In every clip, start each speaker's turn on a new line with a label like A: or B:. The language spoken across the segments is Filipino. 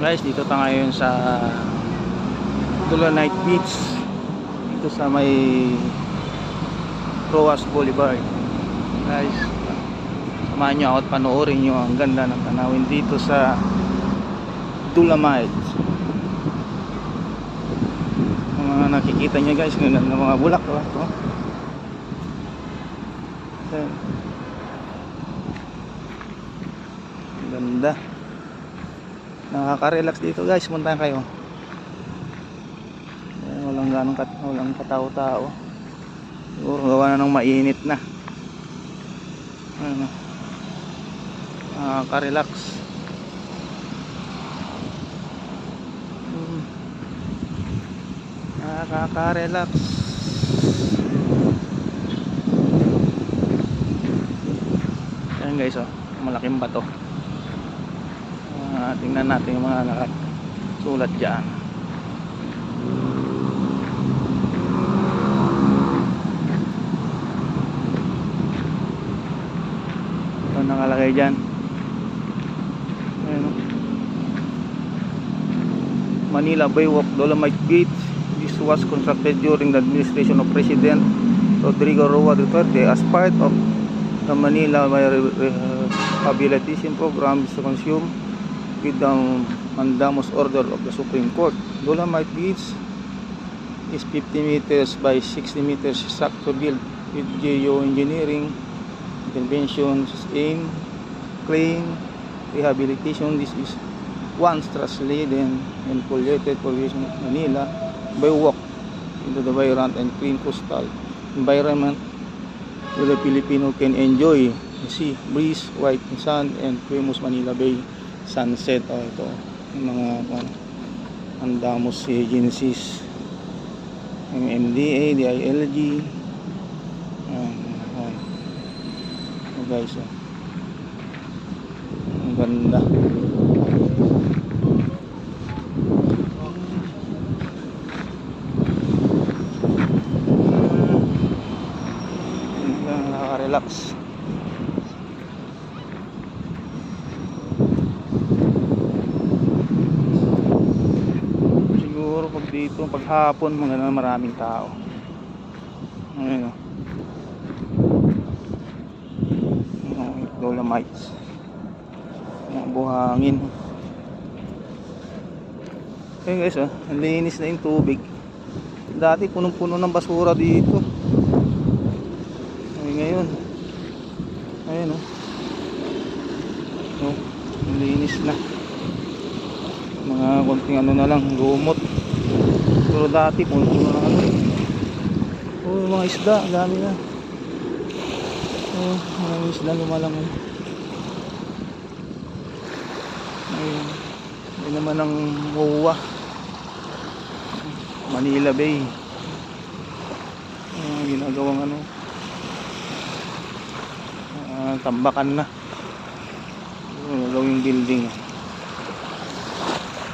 A: guys dito tayo ngayon sa Dolomite Beach dito sa may Roas Boulevard guys samahan nyo ako at panoorin nyo ang ganda ng tanawin dito sa Dolomite ang mga nakikita nyo guys ng ng mga bulak oh. ito. Ang ganda nakaka-relax dito guys. Punta kayo. Ayan, walang ganong kat walang katao-tao. Siguro gawa na ng mainit na. Ano nakaka-relax. Hmm. nakaka-relax. Ayan guys oh. Malaking bato Ah, tingnan natin yung mga nakasulat dyan. Ito nakalagay dyan. Ayan, oh. Manila Baywalk Dolomite Beach this was constructed during the administration of President Rodrigo Roa Duterte as part of the Manila Rehabilitation Program to consume with the mandamus order of the Supreme Court. Dolomite Beach is 50 meters by 60 meters structure built with geoengineering interventions in clean rehabilitation. This is once translated and polluted provision of Manila by walk into the vibrant and clean coastal environment where the Filipino can enjoy the sea, breeze, white sand, and famous Manila Bay sunset. Oh, ito, yung mga ano, Andamos agencies, MMDA, DILG, um, um, oh guys, oh. ang ganda. Ganda, nakaka-relax. Siguro pag dito, pag hapon, mga maraming tao. Ayun o. Mga Dolomites. Mga buhangin. Ayun guys, oh, ang linis na yung tubig. Dati punong-puno ng basura dito. Ay ngayon. Ayun oh. Oh, linis na mga konting ano na lang lumot pero dati puno ng ano oh yung mga isda dami na. Oh mga isda lumalangon ayun. Ayun naman ang MOA Manila Bay. Ah, ginagawang ano. Ah, tambakan na. Oh, gawing building.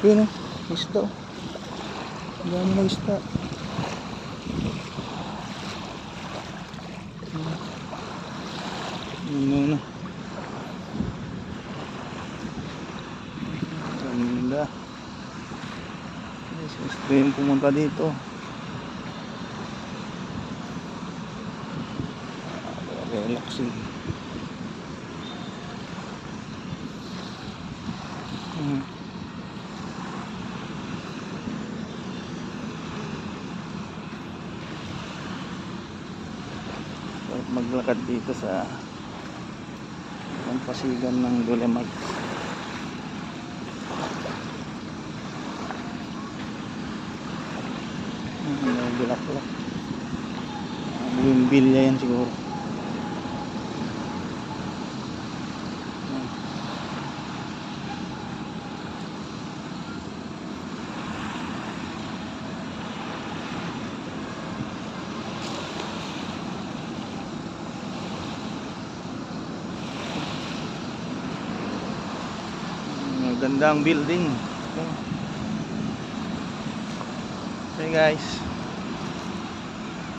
A: Yun o, isda. Ang dami ng isda. Yun na. Ganda. Yes, gusto yung pumunta dito. Relaxing. Hmm. Maglakad dito sa ang pasigan ng Dolomite may bulaklak bumbilya yan siguro Magandang building. Okay guys.